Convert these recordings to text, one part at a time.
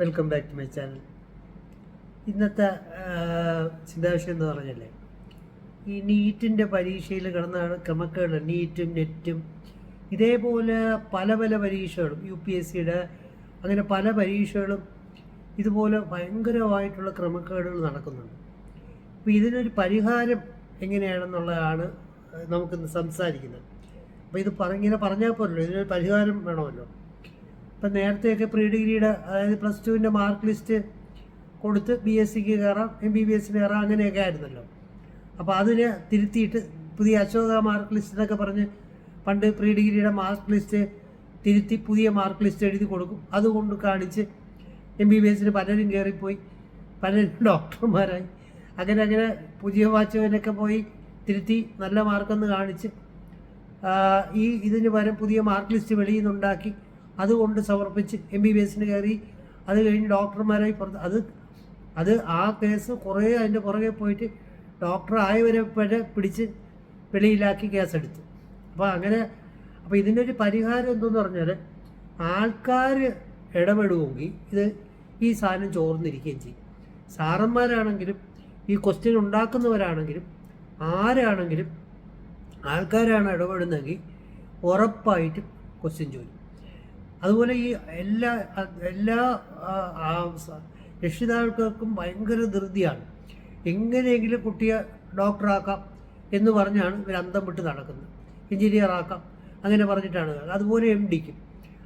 Welcome back to my channel ഇന്നത്തെ ചിന്താവിഷയം എന്ന് പറഞ്ഞല്ലേ? ഈ നീറ്റിന്റെ പരീക്ഷയിൽ കിടന്ന ക്രമക്കേട്. നീറ്റും നെറ്റും. ഇതേപോലെ പല പല പരീക്ഷകളും യു പി എസ് സിയുടെ അങ്ങനെ പല പരീക്ഷകളും ഇതുപോലെ ഭയങ്കരമായിട്ടുള്ള ക്രമക്കേടുകൾ നടക്കുന്നുണ്ട്. അപ്പോൾ ഇതിനൊരു പരിഹാരം എങ്ങനെയാണെന്നുള്ളതാണ് നമുക്കിന്ന് സംസാരിക്കുന്നത്. അപ്പോൾ ഇത് പറഞ്ഞിങ്ങനെ പറഞ്ഞാൽ പോരല്ലോ. ഇതിനൊരു പരിഹാരം വേണമല്ലോ. ഇപ്പം നേരത്തെയൊക്കെ പ്രീ ഡിഗ്രിയുടെ അതായത് പ്ലസ് ടുവിന്റെ മാർക്ക് ലിസ്റ്റ് കൊടുത്ത് ബി എസ് സിക്ക് കയറാം എം ബി ബി എസിന് കയറാം അങ്ങനെയൊക്കെ ആയിരുന്നല്ലോ. അപ്പോൾ അതിനെ തിരുത്തിയിട്ട് പുതിയ അശോക മാർക്ക് ലിസ്റ്റ് എന്നൊക്കെ പറഞ്ഞ് പണ്ട് പ്രീ ഡിഗ്രിയുടെ മാർക്ക് ലിസ്റ്റ് തിരുത്തി പുതിയ മാർക്ക് ലിസ്റ്റ് എഴുതി കൊടുക്കും. അതുകൊണ്ട് കാണിച്ച് എം ബി ബി എസിന് പലരും കയറിപ്പോയി. പലരും ഡോക്ടർമാരായി. അങ്ങനെ അങ്ങനെ പുതിയ വാച്ചവനൊക്കെ പോയി തിരുത്തി നല്ല മാർക്കെന്ന് കാണിച്ച് ഈ ഇതിന് പകരം പുതിയ മാർക്ക് ലിസ്റ്റ് വെളിയിൽ നിന്നുണ്ടാക്കി അതുകൊണ്ട് സമർപ്പിച്ച് എം ബി ബി എസിന് കയറി. അത് കഴിഞ്ഞ് ഡോക്ടർമാരായി പുറത്ത് അത് അത് ആ കേസ് കുറേ അതിന്റെ പുറകെ പോയിട്ട് ഡോക്ടർ ആയവരെ വരെ പിടിച്ച് വെളിയിലാക്കി കേസെടുത്തു. അപ്പോൾ അങ്ങനെ അപ്പോൾ ഇതിന്റെ ഒരു പരിഹാരം എന്തെന്ന് പറഞ്ഞാൽ ആൾക്കാർ ഇടപെടുമെങ്കിൽ ഇത് ഈ സാധനം ചോർന്നിരിക്കുകയും ചെയ്യും. സാറന്മാരാണെങ്കിലും ഈ ക്വസ്റ്റ്യൻ ഉണ്ടാക്കുന്നവരാണെങ്കിലും ആരാണെങ്കിലും ആൾക്കാരാണ് ഇടപെടുന്നതെങ്കിൽ ഉറപ്പായിട്ടും ക്വസ്റ്റ്യൻ ചോദിക്കും. അതുപോലെ ഈ എല്ലാ എല്ലാ രക്ഷിതാക്കൾക്കും ഭയങ്കര ധൃതിയാണ്. എങ്ങനെയെങ്കിലും കുട്ടിയെ ഡോക്ടറാക്കാം എന്ന് പറഞ്ഞാണ് ഇവർ അന്തം വിട്ട് നടക്കുന്നത്. എഞ്ചിനീയർ ആക്കാം അങ്ങനെ പറഞ്ഞിട്ടാണ്. അതുപോലെ എം ഡിക്കും.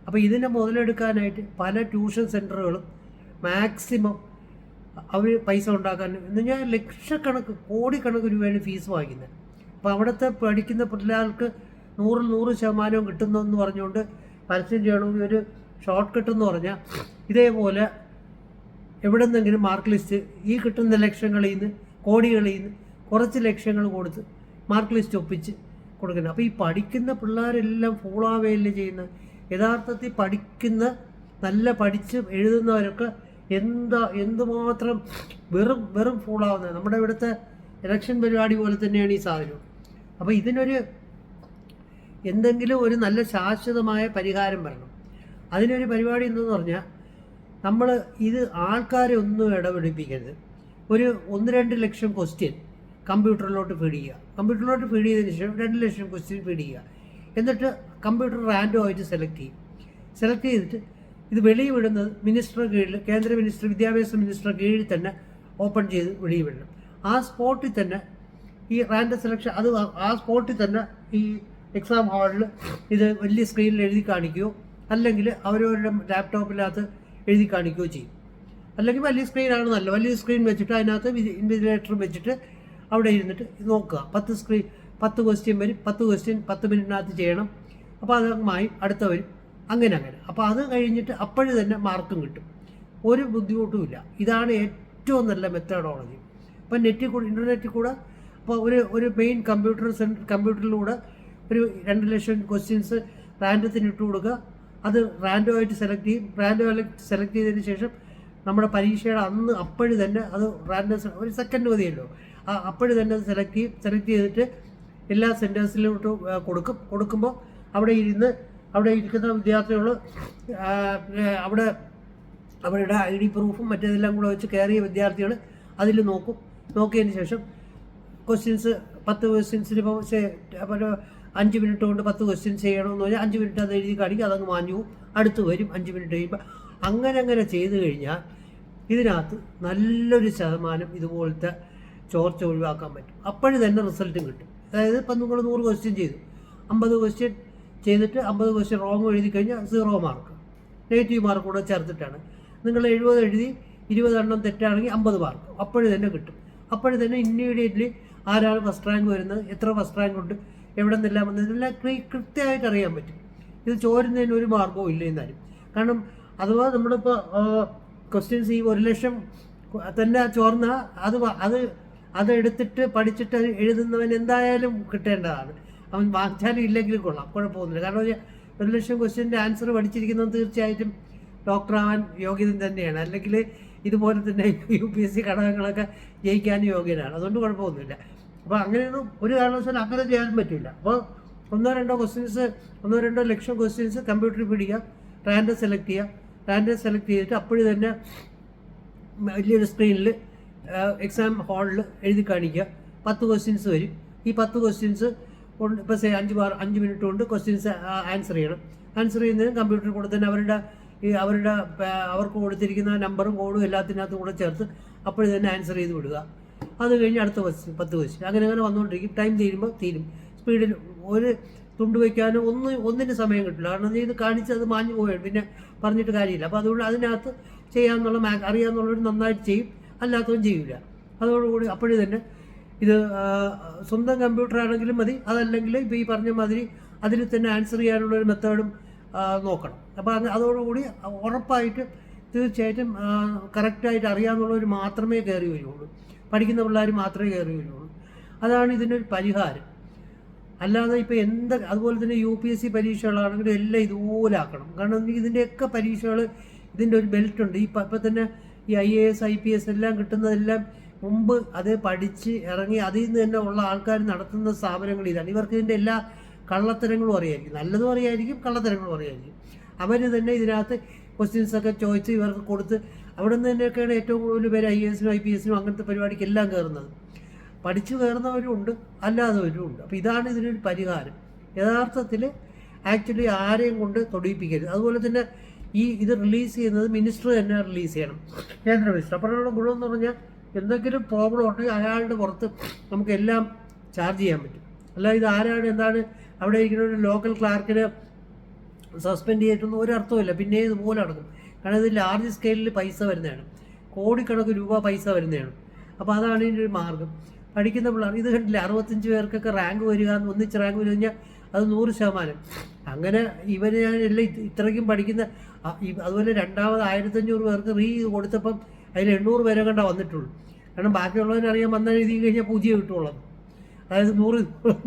അപ്പോൾ ഇതിനെ മുതലെടുക്കാനായിട്ട് പല ട്യൂഷൻ സെന്ററുകളും മാക്സിമം അവർ പൈസ ഉണ്ടാക്കാൻ എന്ന് ഞാൻ ലക്ഷക്കണക്ക് കോടിക്കണക്ക് രൂപയാണ് ഫീസ് വാങ്ങിക്കുന്നത്. അപ്പോൾ അവിടുത്തെ പഠിക്കുന്ന പിള്ളേർക്ക് നൂറിൽ നൂറ് ശതമാനവും കിട്ടുന്നതെന്ന് പറഞ്ഞുകൊണ്ട് പരസ്യം ചെയ്യണമെങ്കിൽ ഒരു ഷോർട്ട് കട്ട് എന്ന് പറഞ്ഞാൽ ഇതേപോലെ എവിടെ നിന്നെങ്കിലും മാർക്ക് ലിസ്റ്റ് ഈ കിട്ടുന്ന ലക്ഷങ്ങളിൽ നിന്ന് കോടികളിൽ നിന്ന് കുറച്ച് ലക്ഷങ്ങൾ കൊടുത്ത് മാർക്ക് ലിസ്റ്റ് ഒപ്പിച്ച് കൊടുക്കുന്നത്. അപ്പോൾ ഈ പഠിക്കുന്ന പിള്ളേരെല്ലാം ഫൂളാവേൽ ചെയ്യുന്ന യഥാർത്ഥത്തിൽ പഠിക്കുന്ന നല്ല പഠിച്ച് എഴുതുന്നവരൊക്കെ എന്താ എന്തുമാത്രം വെറും വെറും ഫൂളാവുന്നത് നമ്മുടെ ഇവിടുത്തെ ഇലക്ഷൻ പരിപാടി പോലെ തന്നെയാണ് ഈ സാധനം അപ്പോൾ ഇതിനൊരു എന്തെങ്കിലും ഒരു നല്ല ശാശ്വതമായ പരിഹാരം വരണം. അതിനൊരു പരിപാടി എന്തെന്ന് പറഞ്ഞാൽ നമ്മൾ ഇത് ആൾക്കാരെ ഒന്നും ഇടപെടിപ്പിക്കരുത്. ഒരു ഒന്ന് രണ്ട് ലക്ഷം ക്വസ്റ്റ്യൻ കമ്പ്യൂട്ടറിലോട്ട് ഫീഡ് ചെയ്യുക. കമ്പ്യൂട്ടറിലോട്ട് ഫീഡ് ചെയ്തതിന് ശേഷം രണ്ട് ലക്ഷം ക്വസ്റ്റ്യൻ ഫീഡ് ചെയ്യുക. എന്നിട്ട് കമ്പ്യൂട്ടർ റാൻഡം ആയിട്ട് സെലക്ട് ചെയ്യും. സെലക്ട് ചെയ്തിട്ട് ഇത് വെളിയിൽ വിടുന്നത് മിനിസ്റ്റർ കീഴിൽ കേന്ദ്ര മിനിസ്റ്റർ വിദ്യാഭ്യാസ മിനിസ്റ്റർ കീഴിൽ തന്നെ ഓപ്പൺ ചെയ്ത് വെളിയിൽ വിടണം. ആ സ്പോട്ടിൽ തന്നെ ഈ റാൻഡം സെലക്ഷൻ അത് ആ- സ്പോട്ടിൽ തന്നെ ഈ എക്സാം ഹാളിൽ ഇത് വലിയ സ്ക്രീനിൽ എഴുതി കാണിക്കുകയോ അല്ലെങ്കിൽ അവരവരുടെ ലാപ്ടോപ്പിനകത്ത് എഴുതി കാണിക്കുകയോ ചെയ്യും. അല്ലെങ്കിൽ വലിയ സ്ക്രീനാണ് നല്ല വലിയ സ്ക്രീൻ വെച്ചിട്ട് അതിനകത്ത് ഇൻവിജിലേറ്റർ വെച്ചിട്ട് അവിടെ ഇരുന്നിട്ട് നോക്കുക. പത്ത് സ്ക്രീൻ പത്ത് ക്വസ്റ്റ്യൻ വരും. പത്ത് ക്വസ്റ്റ്യൻ പത്ത് മിനിറ്റിനകത്ത് ചെയ്യണം. അപ്പോൾ അത് മായും അടുത്ത വരും. അങ്ങനെ അങ്ങനെ. അപ്പോൾ അത് കഴിഞ്ഞിട്ട് അപ്പോഴും തന്നെ മാർക്കും കിട്ടും. ഒരു ബുദ്ധിമുട്ടുമില്ല ഇതാണ് ഏറ്റവും നല്ല മെത്തേഡോളജി ഇപ്പം നെറ്റിൽ കൂടെ ഇന്റർനെറ്റിൽ കൂടെ ഇപ്പോൾ ഒരു ഒരു മെയിൻ കമ്പ്യൂട്ടർ സെൻ കമ്പ്യൂട്ടറിലൂടെ ഒരു രണ്ട് ലക്ഷം ക്വസ്റ്റ്യൻസ് റാൻഡത്തിന് ഇട്ട് കൊടുക്കുക. അത് റാൻഡമായിട്ട് സെലക്ട് ചെയ്യും. ആയിട്ട് സെലക്ട് ചെയ്തതിന് ശേഷം നമ്മുടെ പരീക്ഷയുടെ അന്ന് അപ്പോഴും തന്നെ അത് റാൻഡം ഒരു സെക്കൻഡ് മതിയല്ലോ. ആ അപ്പോഴും തന്നെ അത് സെലക്ട് ചെയ്യും. സെലക്ട് ചെയ്തിട്ട് എല്ലാ സെന്റേഴ്സിലോട്ട് കൊടുക്കും. കൊടുക്കുമ്പോൾ അവിടെ ഇരുന്ന് അവിടെ ഇരിക്കുന്ന വിദ്യാർത്ഥികൾ അവിടെ അവരുടെ ഐ ഡി പ്രൂഫും മറ്റേതെല്ലാം കൂടെ വെച്ച് കയറിയ വിദ്യാർത്ഥികൾ അതിൽ നോക്കും. നോക്കിയതിന് ശേഷം ക്വസ്റ്റ്യൻസ് പത്ത് ക്വസ്റ്റ്യൻസിന് ഇപ്പോൾ അഞ്ച് മിനിറ്റ് കൊണ്ട് പത്ത് ക്വസ്റ്റ്യൻ ചെയ്യണമെന്ന് പറഞ്ഞാൽ അഞ്ച് മിനിറ്റ് അത് എഴുതി കാണിക്കും അതങ്ങ് മാഞ്ഞു അടുത്ത് വരും അഞ്ച് മിനിറ്റ് കഴിയുമ്പോൾ അങ്ങനെ അങ്ങനെ ചെയ്ത് കഴിഞ്ഞാൽ ഇതിനകത്ത് നല്ലൊരു ശതമാനം ഇതുപോലത്തെ ചോർച്ച ഒഴിവാക്കാൻ പറ്റും. അപ്പോഴും തന്നെ റിസൾട്ടും കിട്ടും. അതായത് ഇപ്പം നിങ്ങൾ നൂറ് ക്വസ്റ്റ്യൻ ചെയ്തു. അമ്പത് ക്വസ്റ്റ്യൻ ചെയ്തിട്ട് അമ്പത് ക്വസ്റ്റ്യൻ റോങ് എഴുതി കഴിഞ്ഞാൽ സീറോ മാർക്ക് നെഗറ്റീവ് മാർക്ക് കൂടെ ചേർത്തിട്ടാണ്. നിങ്ങൾ എഴുപത് എഴുതി ഇരുപതെണ്ണം തെറ്റാണെങ്കിൽ അമ്പത് മാർക്ക് അപ്പോഴും തന്നെ കിട്ടും. അപ്പോഴും തന്നെ ഇമ്മീഡിയറ്റ്ലി ആരാണ് ഫസ്റ്റ് റാങ്ക് വരുന്നത്? എത്ര ഫസ്റ്റ് റാങ്ക് ഉണ്ട്? എവിടെ നിന്നെല്ലാം വന്നത് ഇതെല്ലാം കൃത്യമായിട്ട് അറിയാൻ പറ്റും. ഇത് ചോരുന്നതിന് ഒരു മാർഗവും ഇല്ല എന്നാലും. കാരണം അഥവാ നമ്മളിപ്പോൾ ക്വസ്റ്റ്യൻസ് ഈ ഒരു ലക്ഷം തന്നെ ചോർന്ന അത് അത് അതെടുത്തിട്ട് പഠിച്ചിട്ട് എഴുതുന്നവൻ എന്തായാലും കിട്ടേണ്ടതാണ്. അവൻ വാങ്ങിച്ചാലും ഇല്ലെങ്കിലും കൊള്ളാം കുഴപ്പമൊന്നുമില്ല. കാരണം ഒരു ലക്ഷം ക്വസ്റ്റ്യന്റെ ആൻസർ പഠിച്ചിരിക്കുന്നത് തീർച്ചയായിട്ടും ഡോക്ടറാവാൻ യോഗ്യത തന്നെയാണ്. അല്ലെങ്കിൽ ഇതുപോലെ തന്നെ യു പി എസ് സി ഘടകങ്ങളൊക്കെ ജയിക്കാനും യോഗ്യനാണ്. അതുകൊണ്ട് കുഴപ്പമൊന്നുമില്ല. അപ്പോൾ അങ്ങനെയൊന്നും ഒരു കാരണവശാലും അങ്ങനെ ചെയ്യാൻ പറ്റില്ല. അപ്പോൾ ഒന്നോ രണ്ടോ ക്വസ്റ്റ്യൻസ് ഒന്നോ രണ്ടോ ലക്ഷം ക്വസ്റ്റ്യൻസ് കമ്പ്യൂട്ടറിൽ പിടിക്കുക റാൻഡം സെലക്ട് ചെയ്യുക. റാൻഡം സെലക്ട് ചെയ്തിട്ട് അപ്പോഴും തന്നെ വലിയൊരു സ്ക്രീനിൽ എക്സാം ഹാളിൽ എഴുതി കാണിക്കുക. പത്ത് ക്വസ്റ്റ്യൻസ് വരും. ഈ പത്ത് ക്വസ്റ്റ്യൻസ് കൊണ്ട് ഇപ്പോൾ സേ അഞ്ച് ബാർ അഞ്ച് മിനിറ്റ് കൊണ്ട് ക്വസ്റ്റ്യൻസ് ആൻസർ ചെയ്യണം. ആൻസർ ചെയ്യുന്നതിന് കമ്പ്യൂട്ടറിൽ കൂടെ തന്നെ അവരുടെ ഈ അവരുടെ അവർക്ക് കൊടുത്തിരിക്കുന്ന നമ്പറും കോഡും എല്ലാത്തിനകത്തും കൂടെ ചേർത്ത് അപ്പോഴും തന്നെ ആൻസർ ചെയ്ത് വിടുക. അത് കഴിഞ്ഞ് അടുത്ത ക്വസ്റ്റ്യൻ പത്ത് ക്വസ്റ്റ്യൻ അങ്ങനെ അങ്ങനെ വന്നുകൊണ്ടിരിക്കും ടൈം തീരുമ്പോൾ തീരും. സ്പീഡിൽ ഒരു തുണ്ട് വയ്ക്കാനോ ഒന്ന് ഒന്നിന് സമയം കിട്ടില്ല. കാരണം ഇത് കാണിച്ച് അത് മാഞ്ഞു പോയാണ് പിന്നെ പറഞ്ഞിട്ട് കാര്യമില്ല. അപ്പോൾ അതുകൊണ്ട് അതിനകത്ത് ചെയ്യാമെന്നുള്ള മാ അറിയാമെന്നുള്ളവർ നന്നായിട്ട് ചെയ്യും. അല്ലാത്തവൻ ചെയ്യില്ല അതോടുകൂടി അപ്പോഴും തന്നെ ഇത് സ്വന്തം കമ്പ്യൂട്ടർ ആണെങ്കിലും മതി. അതല്ലെങ്കിൽ ഇപ്പോൾ ഈ പറഞ്ഞ മാതിരി അതിൽ തന്നെ ആൻസർ ചെയ്യാനുള്ള ഒരു മെത്തേഡും നോക്കണം. അപ്പോൾ അത് അതോടുകൂടി ഉറപ്പായിട്ട് തീർച്ചയായിട്ടും കറക്റ്റായിട്ട് അറിയാമെന്നുള്ളവർ മാത്രമേ കയറി വരുള്ളൂ. പഠിക്കുന്ന പിള്ളേർ മാത്രമേ കയറി വരുള്ളൂ അതാണ് ഇതിനൊരു പരിഹാരം. അല്ലാതെ ഇപ്പോൾ എന്ത് അതുപോലെ തന്നെ യു പി എസ് സി പരീക്ഷകളാണെങ്കിലും എല്ലാം ഇതുപോലെ ആക്കണം. കാരണം ഇതിന്റെയൊക്കെ പരീക്ഷകൾ ഇതിന്റെ ഒരു ബെൽറ്റ് ഉണ്ട്. ഈ ഇപ്പം തന്നെ ഈ I A S I P S എല്ലാം കിട്ടുന്നതെല്ലാം മുമ്പ് അത് പഠിച്ച് ഇറങ്ങി അതിൽ നിന്ന് തന്നെ ഉള്ള ആൾക്കാർ നടത്തുന്ന സ്ഥാപനങ്ങൾ ഇതാണ്. ഇവർക്ക് ഇതിന്റെ എല്ലാ കള്ളത്തരങ്ങളും അറിയായിരിക്കും. നല്ലതും അറിയായിരിക്കും കള്ളത്തരങ്ങളും അറിയായിരിക്കും. അവർ തന്നെ ഇതിനകത്ത് ക്വസ്റ്റ്യൻസൊക്കെ ചോദിച്ച് ഇവർക്ക് കൊടുത്ത് അവിടെ നിന്ന് തന്നെയൊക്കെയാണ് ഏറ്റവും കൂടുതൽ പേര് ഐ എസിനും ഐ പി എസിനും അങ്ങനത്തെ പരിപാടിക്ക് എല്ലാം കയറുന്നത്. പഠിച്ചു കയറുന്നവരും ഉണ്ട് അല്ലാത്തവരും ഉണ്ട് അപ്പോൾ ഇതാണ് ഇതിനൊരു പരിഹാരം. യഥാർത്ഥത്തിൽ ആക്ച്വലി ആരെയും കൊണ്ട് തൊടിയിപ്പിക്കരുത്. അതുപോലെ തന്നെ ഈ ഇത് റിലീസ് ചെയ്യുന്നത് മിനിസ്റ്റർ തന്നെ റിലീസ് ചെയ്യണം. കേന്ദ്ര മിനിസ്റ്റർ. അപ്പോഴുള്ള ഗുണം എന്ന് പറഞ്ഞാൽ എന്തെങ്കിലും പ്രോബ്ലം ഉണ്ടെങ്കിൽ അയാളുടെ പുറത്ത് നമുക്ക് എല്ലാം ചാർജ് ചെയ്യാൻ പറ്റും. അല്ല ഇത് ആരാണ് എന്താണ് അവിടെ ഇരിക്കുന്ന ഒരു ലോക്കൽ ക്ലാർക്കിന് സസ്പെൻഡ് ചെയ്തിട്ടൊന്നും ഒരർത്ഥമില്ല പിന്നെ ഇതുപോലെ നടക്കും. കാരണം ഇത് ലാർജ് സ്കെയിലിൽ പൈസ വരുന്നതാണ്. കോടിക്കണക്ക് രൂപ പൈസ വരുന്നതാണ്. അപ്പോൾ അതാണ് ഇതിന്റെ ഒരു മാർഗം. പഠിക്കുന്ന പിള്ളേർ ഇത് കണ്ടില്ല അറുപത്തഞ്ച് പേർക്കൊക്കെ റാങ്ക് വരിക എന്ന് ഒന്നിച്ച് റാങ്ക് വരിക കഴിഞ്ഞാൽ അത് നൂറ് ശതമാനം. അങ്ങനെ ഇവർ എല്ലാം ഇത് ഇത്രയ്ക്കും പഠിക്കുന്ന അതുപോലെ രണ്ടാമത് ആയിരത്തഞ്ഞൂറ് പേർക്ക് റീ കൊടുത്തപ്പം അതിൽ എണ്ണൂറ് പേരെ കണ്ടാ വന്നിട്ടുള്ളൂ. കാരണം ബാക്കിയുള്ളവരറിയാൻ വന്നാൽ എഴുതി കഴിഞ്ഞാൽ പൂജ്യം കിട്ടുള്ളത് അതായത് നൂറ്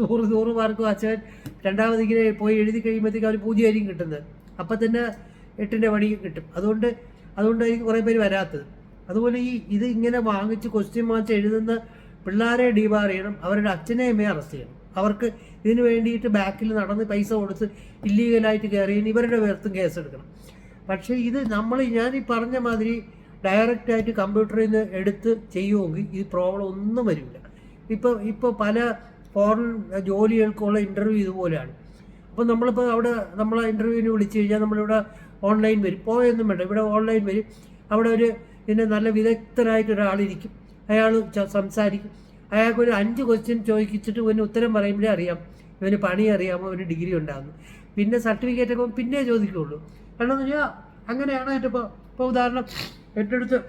നൂറ് നൂറ് മാർക്ക് വാച്ചവൻ രണ്ടാമത് ഇങ്ങനെ പോയി എഴുതി കഴിയുമ്പോഴത്തേക്ക് അവർ പൂജ്യമായിരിക്കും കിട്ടുന്നത്. അപ്പം തന്നെ എട്ടിന്റെ പണി കിട്ടും. അതുകൊണ്ട് അതുകൊണ്ടായിരിക്കും കുറേ പേര് വരാത്തത്. അതുപോലെ ഈ ഇത് ഇങ്ങനെ വാങ്ങിച്ച് ക്വസ്റ്റ്യൻ മാർച്ച് എഴുതുന്ന പിള്ളേരെ ഡീബാർ ചെയ്യണം. അവരുടെ അച്ഛനെ അമ്മയെ അറസ്റ്റ് ചെയ്യണം. അവർക്ക് ഇതിന് വേണ്ടിയിട്ട് ബാക്കിൽ നടന്ന് പൈസ കൊടുത്ത് ഇല്ലീഗലായിട്ട് കയറി ഇവരുടെ പേർത്തും കേസെടുക്കണം പക്ഷേ ഇത് നമ്മൾ ഞാൻ ഈ പറഞ്ഞ മാതിരി ഡയറക്റ്റായിട്ട് കമ്പ്യൂട്ടറിൽ നിന്ന് എടുത്ത് ചെയ്യുമെങ്കിൽ ഈ പ്രോബ്ലം ഒന്നും വരില്ല. ഇപ്പോൾ ഇപ്പോൾ പല ഫോറിൻ ജോലികൾക്കുള്ള ഇന്റർവ്യൂ ഇതുപോലെയാണ്. അപ്പോൾ നമ്മളിപ്പോൾ അവിടെ നമ്മളെ ഇന്റർവ്യൂവിന് വിളിച്ചു കഴിഞ്ഞാൽ നമ്മളിവിടെ ഓൺലൈൻ വരും. പോയൊന്നും വേണ്ട. ഇവിടെ ഓൺലൈൻ വരും. അവിടെ ഒരു പിന്നെ നല്ല വിദഗ്ധനായിട്ട് ഒരാളിരിക്കും. അയാൾ സംസാരിക്കും. അയാൾക്ക് ഒരു അഞ്ച് ക്വസ്റ്റ്യൻ ചോദിച്ചിട്ട് ഇവന് ഉത്തരം പറയുമ്പോഴേ അറിയാം. ഇവന് പണി അറിയാമോ? ഇവന് ഡിഗ്രി ഉണ്ടാകുന്നു. പിന്നെ സർട്ടിഫിക്കറ്റ് ഒക്കെ പിന്നെ ചോദിക്കുകയുള്ളൂ കാരണം എന്ന് വെച്ചാൽ അങ്ങനെയാണ് എന്റെ ഇപ്പോൾ ഇപ്പോൾ ഉദാഹരണം എന്റെ അടുത്ത്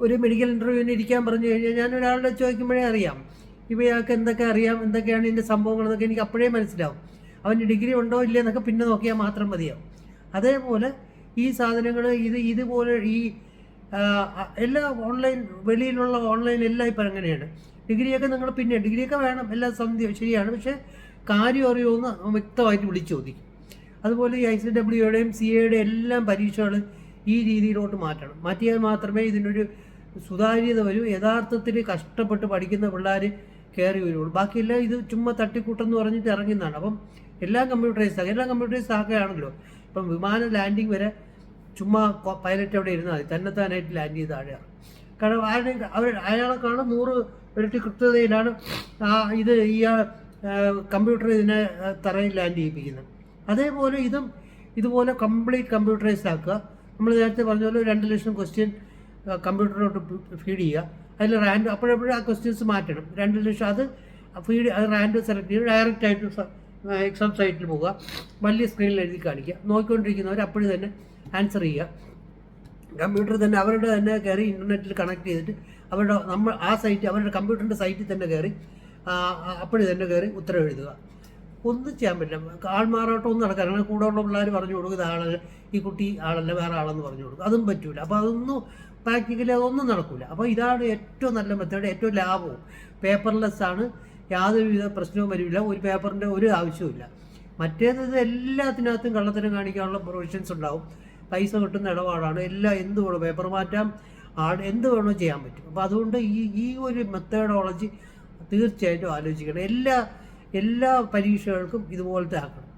ഒരു മെഡിക്കൽ ഇന്റർവ്യൂവിന് ഇരിക്കാൻ പറഞ്ഞു കഴിഞ്ഞാൽ ഞാൻ ഒരാളുടെ ചോദിക്കുമ്പോഴേ അറിയാം. ഇപ്പോൾ ഇയാൾക്ക് എന്തൊക്കെ അറിയാം? എന്തൊക്കെയാണ് ഇതിന്റെ സംഭവങ്ങൾ എന്നൊക്കെ എനിക്ക് അപ്പോഴേ മനസ്സിലാവും. അവന് ഡിഗ്രി ഉണ്ടോ ഇല്ലയോ എന്നൊക്കെ പിന്നെ നോക്കിയാൽ മാത്രം മതിയാവും. അതേപോലെ ഈ സാധനങ്ങൾ ഇത് ഇതുപോലെ ഈ എല്ലാ ഓൺലൈൻ വെളിയിലുള്ള ഓൺലൈൻ എല്ലാം ഇപ്പം അങ്ങനെയാണ്. ഡിഗ്രിയൊക്കെ നിങ്ങൾ പിന്നെ ഡിഗ്രിയൊക്കെ വേണം എല്ലാം സന്ധ്യ ശരിയാണ്. പക്ഷേ കാര്യം അറിയുമെന്ന് വ്യക്തമായിട്ട് വിളിച്ചു ചോദിക്കും. അതുപോലെ ഈ ഐ സി ഡബ്ല്യുടെയും സി എയുടെയും എല്ലാം പരീക്ഷകൾ ഈ രീതിയിലോട്ട് മാറ്റണം. മാറ്റിയാൽ മാത്രമേ ഇതിനൊരു സുതാര്യത വരൂ. യഥാർത്ഥത്തിൽ കഷ്ടപ്പെട്ട് പഠിക്കുന്ന പിള്ളേർ കയറി വരുള്ളൂ. ബാക്കിയെല്ലാം ഇത് ചുമ്മാ തട്ടിക്കൂട്ടെന്ന് പറഞ്ഞിട്ട് ഇറങ്ങുന്നതാണ്. അപ്പം എല്ലാം കമ്പ്യൂട്ടറൈസ് എല്ലാ എല്ലാം കമ്പ്യൂട്ടറൈസ് ആക്കുകയാണല്ലോ ഇപ്പം വിമാനം ലാൻഡിങ് വരെ ചുമ്മാ പൈലറ്റ് അവിടെ ഇരുന്നാൽ മതി. തന്നെത്താനായിട്ട് ലാൻഡ് ചെയ്ത് താഴെ കാരണം ആരുടെ അവർ അയാളെ കാണും നൂറ് ഇരട്ടി കൃത്യതയിലാണ് ആ ഇത് ഈ കമ്പ്യൂട്ടർ ഇതിനെ തറയിൽ ലാൻഡ് ചെയ്യിപ്പിക്കുന്നത്. അതേപോലെ ഇതും ഇതുപോലെ കംപ്ലീറ്റ് കമ്പ്യൂട്ടറൈസ് ആക്കുക. നമ്മൾ നേരത്തെ പറഞ്ഞ പോലെ രണ്ട് ലക്ഷം ക്വസ്റ്റ്യൻ കമ്പ്യൂട്ടറിലോട്ട് ഫീഡ് ചെയ്യുക. അതിൽ റാൻഡ് അപ്പോഴപ്പോഴും ആ ക്വസ്റ്റ്യൻസ് മാറ്റണം. രണ്ട് ലക്ഷം അത് ഫീഡ് അത് റാൻഡ് സെലക്ട് ചെയ്ത് ഡയറക്റ്റ് ആയിട്ട് എക്സാം സൈറ്റിൽ പോവുക. വലിയ സ്ക്രീനിൽ എഴുതി കാണിക്കുക. നോക്കിക്കൊണ്ടിരിക്കുന്നവർ അപ്പോഴും തന്നെ ആൻസർ ചെയ്യുക. കമ്പ്യൂട്ടർ തന്നെ അവരുടെ തന്നെ കയറി ഇന്റർനെറ്റിൽ കണക്ട് ചെയ്തിട്ട് അവരുടെ നമ്മൾ ആ സൈറ്റ് അവരുടെ കമ്പ്യൂട്ടറിന്റെ സൈറ്റിൽ തന്നെ കയറി അപ്പോഴും തന്നെ കയറി ഉത്തരം എഴുതുക. ഒന്നും ചെയ്യാൻ പറ്റില്ല. ആൾമാറാട്ടം ഒന്നും നടക്കാൻ അങ്ങനെ കൂടെ ഉള്ള പിള്ളേർ പറഞ്ഞു കൊടുക്കുക ആളല്ല. ഈ കുട്ടി ആളല്ല. വേറെ ആളെന്ന് പറഞ്ഞു കൊടുക്കും. അതും പറ്റൂല. അപ്പോൾ അതൊന്നും പ്രാക്ടിക്കലി അതൊന്നും നടക്കില്ല അപ്പോൾ ഇതാണ് ഏറ്റവും നല്ല മെത്തേഡ് ഏറ്റവും ലാഭവും. പേപ്പർലെസ് ആണ് യാതൊരുവിധ പ്രശ്നവും വരില്ല. ഒരു പേപ്പറിന്റെ ഒരു ആവശ്യവുമില്ല. മറ്റേത് എല്ലാത്തിനകത്തും കള്ളത്തരം കാണിക്കാനുള്ള പ്രൊവിഷൻസ് ഉണ്ടാവും. പൈസ കിട്ടുന്ന ഇടപാടാണ്. എല്ലാം എന്ത് വേണോ പേപ്പർ മാറ്റാം. എന്ത് വേണോ ചെയ്യാൻ പറ്റും. അപ്പോൾ അതുകൊണ്ട് ഈ ഈ ഒരു മെത്തേഡോളജി തീർച്ചയായിട്ടും ആലോചിക്കണം. എല്ലാ എല്ലാ പരീക്ഷകൾക്കും ഇതുപോലത്തെ ആക്കണം.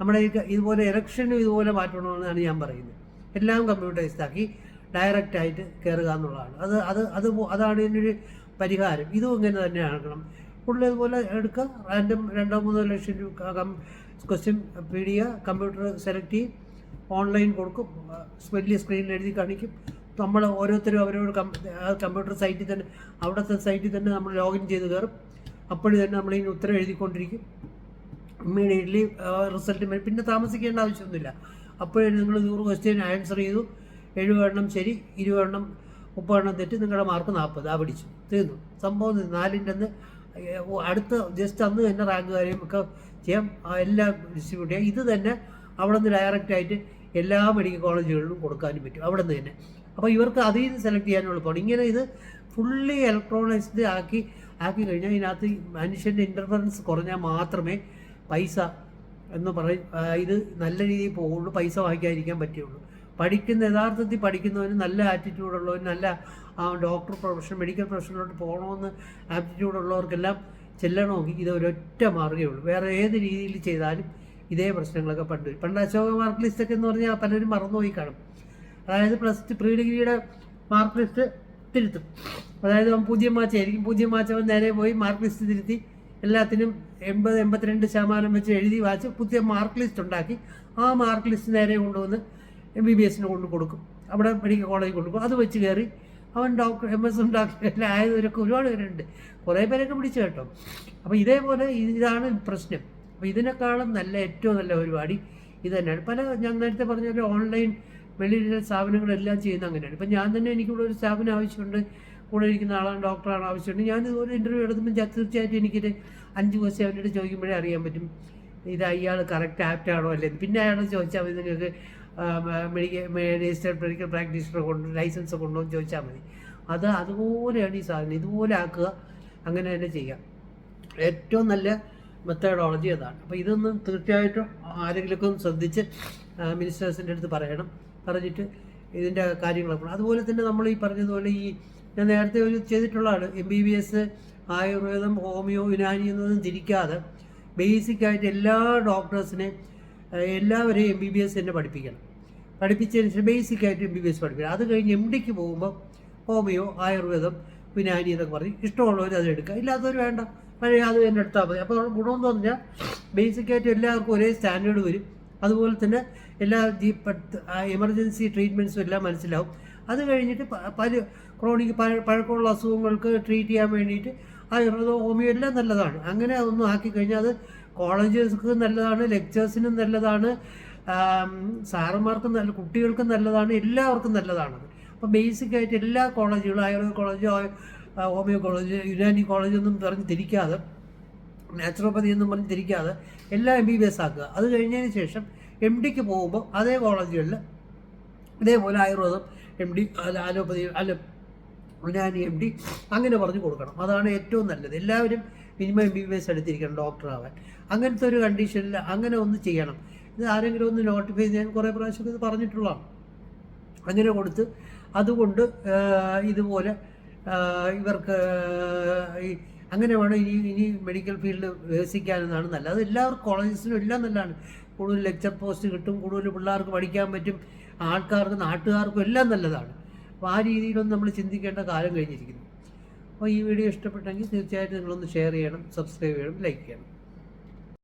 നമ്മുടെ ഇതുപോലെ ഇലക്ഷനും ഇതുപോലെ മാറ്റണമെന്നാണ് ഞാൻ പറയുന്നത്. എല്ലാം കമ്പ്യൂട്ടറൈസ്ഡ് ആക്കി ഡയറക്റ്റ് ആയിട്ട് കയറുക എന്നുള്ളതാണ്. അത് അത് അത് അതാണ് ഇതിനൊരു പരിഹാരം. ഇതും ഇങ്ങനെ തന്നെ ആക്കണം അതുപോലെ എടുക്കുക റാൻഡം രണ്ടോ മൂന്നോ ലക്ഷം രൂപ question P D computer select ചെയ്യും. ഓൺലൈൻ കൊടുക്കും. വലിയ സ്ക്രീനിൽ എഴുതി കാണിക്കും. നമ്മൾ ഓരോരുത്തരും അവരോട് കമ്പ്യൂട്ടർ സൈറ്റിൽ തന്നെ അവിടുത്തെ സൈറ്റിൽ തന്നെ നമ്മൾ ലോഗിൻ ചെയ്ത് കയറും. അപ്പോഴും തന്നെ നമ്മളിങ്ങനെ ഉത്തരം എഴുതിക്കൊണ്ടിരിക്കും. ഇമ്മീഡിയറ്റ്ലി റിസൾട്ട് പിന്നെ താമസിക്കേണ്ട ആവശ്യമൊന്നുമില്ല. അപ്പോഴേ നിങ്ങൾ നൂറ് ക്വസ്റ്റ്യൻ ആൻസർ ചെയ്തു. എഴുപതെണ്ണം ശരി ഇരുപതെണ്ണം മുപ്പതെണ്ണം തെറ്റ് നിങ്ങളുടെ മാർക്ക് നാൽപ്പത് ആ പിടിച്ചു. തീർന്നു. സംഭവം. നാലിന്റെ അന്ന് അടുത്ത ജസ്റ്റ് അന്ന് തന്നെ റാങ്ക് കാര്യം ഒക്കെ ചെയ്യാം എല്ലാം ഡിസ്ട്രിബ്യൂട്ട് ചെയ്യാം. ഇത് തന്നെ അവിടെ നിന്ന് ഡയറക്റ്റ് ആയിട്ട് എല്ലാ മെഡിക്കൽ കോളേജുകളിലും കൊടുക്കാനും പറ്റും. അവിടെ നിന്ന് തന്നെ. അപ്പോൾ ഇവർക്ക് അതിൽ നിന്ന് സെലക്ട് ചെയ്യാനും എളുപ്പമാണ് ഇങ്ങനെ ഇത് ഫുള്ളി ഇലക്ട്രോണൈസ്ഡ് ആക്കി ആക്കി കഴിഞ്ഞാൽ ഇതിനകത്ത് മനുഷ്യന്റെ ഇന്റർഫറൻസ് കുറഞ്ഞാൽ മാത്രമേ പൈസ എന്ന് പറയും ഇത് നല്ല രീതിയിൽ പോകുള്ളൂ. പൈസ വാങ്ങിക്കാതിരിക്കാൻ പറ്റുള്ളൂ. പഠിക്കുന്ന യഥാർത്ഥത്തിൽ പഠിക്കുന്നവന് നല്ല ആറ്റിറ്റ്യൂഡുള്ളവന് നല്ല ആ ഡോക്ടർ പ്രൊഫഷൻ മെഡിക്കൽ പ്രൊഫഷനിലോട്ട് പോകണമെന്ന് ആപ്റ്റിറ്റ്യൂഡ് ഉള്ളവർക്കെല്ലാം ചെല്ലണമെങ്കിൽ ഇത് ഒരൊറ്റ മാർഗമേ ഉള്ളൂ. വേറെ ഏത് രീതിയിൽ ചെയ്താലും ഇതേ പ്രശ്നങ്ങളൊക്കെ പണ്ട്. പണ്ട് അശോക മാർക്ക് ലിസ്റ്റൊക്കെ എന്ന് പറഞ്ഞാൽ പലരും മറന്നുപോയി കാണും. അതായത് പ്ലസ് ടു പ്രീ ഡിഗ്രിയുടെ മാർക്ക് ലിസ്റ്റ് തിരുത്തും. അതായത് പൂജ്യം മാച്ചായിരിക്കും. പൂജ്യം മാച്ചവൻ നേരെ പോയി മാർക്ക് ലിസ്റ്റ് തിരുത്തി എല്ലാത്തിനും എൺപത് എൺപത്തിരണ്ട് ശതമാനം വെച്ച് എഴുതി വായിച്ച് പുതിയ മാർക്ക് ലിസ്റ്റ് ഉണ്ടാക്കി ആ മാർക്ക് ലിസ്റ്റ് നേരെ കൊണ്ടുവന്ന് എം ബി ബി എസിന് കൊണ്ട് കൊടുക്കും. അവിടെ മെഡിക്കൽ കോളേജിൽ കൊടുക്കും. അത് വെച്ച് കയറി അവൻ ഡോക്ടർ എം എസ് ഡോക്ടർ ആയവരൊക്കെ ഒരുപാട് പേരുണ്ട് കുറേ പേരൊക്കെ പിടിച്ചു കേട്ടോ. അപ്പോൾ ഇതേപോലെ ഇതാണ് പ്രശ്നം. അപ്പോൾ ഇതിനേക്കാളും നല്ല ഏറ്റവും നല്ല പരിപാടി ഇത് തന്നെയാണ്. പല ഞാൻ നേരത്തെ പറഞ്ഞ പോലെ ഓൺലൈൻ വെളിയിലെ സ്ഥാപനങ്ങളെല്ലാം ചെയ്യുന്ന അങ്ങനെയാണ്. ഇപ്പം ഞാൻ തന്നെ എനിക്കിവിടെ ഒരു സ്ഥാപനം ആവശ്യമുണ്ട്. കൂടെ ഇരിക്കുന്ന ആളാണ് ഡോക്ടറാണ് ആവശ്യമുണ്ട്. ഞാൻ ഒരു ഇന്റർവ്യൂ എടുക്കുമ്പോൾ തീർച്ചയായിട്ടും എനിക്കിത് അഞ്ച് ദിവസം അവരോട് ചോദിക്കുമ്പോഴേ അറിയാൻ പറ്റും. ഇത് അയാൾ കറക്റ്റ് ആപ്റ്റാണോ അല്ലേ പിന്നെ അയാൾ ചോദിച്ചാൽ മതി നിങ്ങൾക്ക് മെഡിക്കൽ രജിസ്റ്റേഡ് മെഡിക്കൽ പ്രാക്ടീഷണർ കൊണ്ട് ലൈസൻസ് കൊണ്ടോ എന്ന് ചോദിച്ചാൽ മതി. അത് അതുപോലെയാണ് ഈ സാധനം. ഇതുപോലെ ആക്കുക അങ്ങനെ തന്നെ ചെയ്യാം. ഏറ്റവും നല്ല മെത്തേഡോളജി അതാണ്. അപ്പോൾ ഇതൊന്നും തീർച്ചയായിട്ടും ആരെങ്കിലുമൊക്കെ ഒന്ന് ശ്രദ്ധിച്ച് മിനിസ്റ്റേഴ്സിന്റെ അടുത്ത് പറയണം. പറഞ്ഞിട്ട് ഇതിന്റെ കാര്യങ്ങളൊക്കെ അതുപോലെ തന്നെ നമ്മൾ ഈ പറഞ്ഞതുപോലെ ഈ ഞാൻ നേരത്തെ ഒരു ചെയ്തിട്ടുള്ളതാണ്. എം ബി ബി എസ് ആയുർവേദം ഹോമിയോ യുനാനി എന്നൊന്നും തിരിക്കാതെ ബേസിക്കായിട്ട് എല്ലാ ഡോക്ടേഴ്സിനെയും എല്ലാവരെയും എം ബി ബി എസ് തന്നെ പഠിപ്പിക്കണം. പഠിപ്പിച്ചതിന് ശേഷം ബേസിക് ആയിട്ട് എം ബി ബി എസ് പഠിപ്പിക്കണം. അത് കഴിഞ്ഞ് എം ഡിക്ക് പോകുമ്പോൾ ഹോമിയോ ആയുർവേദം വിനാനി എന്നൊക്കെ പറഞ്ഞ് ഇഷ്ടമുള്ളവർ അത് എടുക്കുക. ഇല്ലാത്തവർ വേണ്ട. പഴയ അത് തന്നെ എടുത്താൽ മതി. അപ്പോൾ ഗുണമെന്ന് പറഞ്ഞാൽ ബേസിക്കായിട്ട് എല്ലാവർക്കും ഒരേ സ്റ്റാൻഡേർഡ് വരും. അതുപോലെ തന്നെ എല്ലാ ഈ എമർജൻസി ട്രീറ്റ്മെന്റ്സും എല്ലാം മനസ്സിലാവും. അത് കഴിഞ്ഞിട്ട് പല ക്രോണിക് പഴ- പഴക്കമുള്ള അസുഖങ്ങൾക്ക് ട്രീറ്റ് ചെയ്യാൻ വേണ്ടിയിട്ട് ആയുർവേദം ഹോമിയോ എല്ലാം നല്ലതാണ്. അങ്ങനെ അതൊന്നും ആക്കി കഴിഞ്ഞാൽ അത് കോളേജസ്ക്ക് നല്ലതാണ് ലെക്ചേഴ്സിനും നല്ലതാണ് സാറന്മാർക്കും നല്ല കുട്ടികൾക്കും നല്ലതാണ് എല്ലാവർക്കും നല്ലതാണ്. അപ്പോൾ ബേസിക്കായിട്ട് എല്ലാ കോളേജുകളും Ayurveda college homeo college Unani college ഒന്നും പറഞ്ഞ് തിരിക്കാതെ നാച്ചുറോപ്പതി എന്നും പറഞ്ഞ് തിരിക്കാതെ എല്ലാം എം ബി ബി എസ് ആക്കുക. അത് കഴിഞ്ഞതിന് ശേഷം എം ഡിക്ക് പോകുമ്പോൾ അതേ കോളേജുകളിൽ ഇതേപോലെ ആയുർവേദം എം ഡി അലോപ്പതി അല്ല യുനാനി എം ഡി അങ്ങനെ പറഞ്ഞു കൊടുക്കണം. അതാണ് ഏറ്റവും നല്ലത്. എല്ലാവരും minimum M B B S എടുത്തിരിക്കണം doctor ആവാൻ അങ്ങനത്തെ ഒരു കണ്ടീഷനിൽ അങ്ങനെ ഒന്ന് ചെയ്യണം. ഇത് ആരെങ്കിലും ഒന്ന് നോട്ടിഫൈ ഞാൻ കുറേ പ്രാവശ്യം ഇത് പറഞ്ഞിട്ടുള്ളതാണ് അങ്ങനെ കൊടുത്ത് അതുകൊണ്ട് ഇതുപോലെ ഇവർക്ക് അങ്ങനെ വേണം ഇനി ഇനി മെഡിക്കൽ ഫീൽഡ് വികസിക്കാനെന്നാണ് നല്ലത്. അത് എല്ലാവർക്കും കോളേജസിനും എല്ലാം നല്ലതാണ്. കൂടുതൽ ലെക്ചർ പോസ്റ്റ് കിട്ടും കൂടുതൽ പിള്ളേർക്ക് പഠിക്കാൻ പറ്റും ആൾക്കാർക്ക് നാട്ടുകാർക്കും എല്ലാം നല്ലതാണ്. അപ്പോൾ ആ രീതിയിലൊന്നും നമ്മൾ ചിന്തിക്കേണ്ട കാലം കഴിഞ്ഞിരിക്കുന്നു. അപ്പോൾ ഈ വീഡിയോ ഇഷ്ടപ്പെട്ടെങ്കിൽ തീർച്ചയായിട്ടും നിങ്ങളൊന്ന് ഷെയർ ചെയ്യണം സബ്സ്ക്രൈബ് ചെയ്യണം ലൈക്ക് ചെയ്യണം.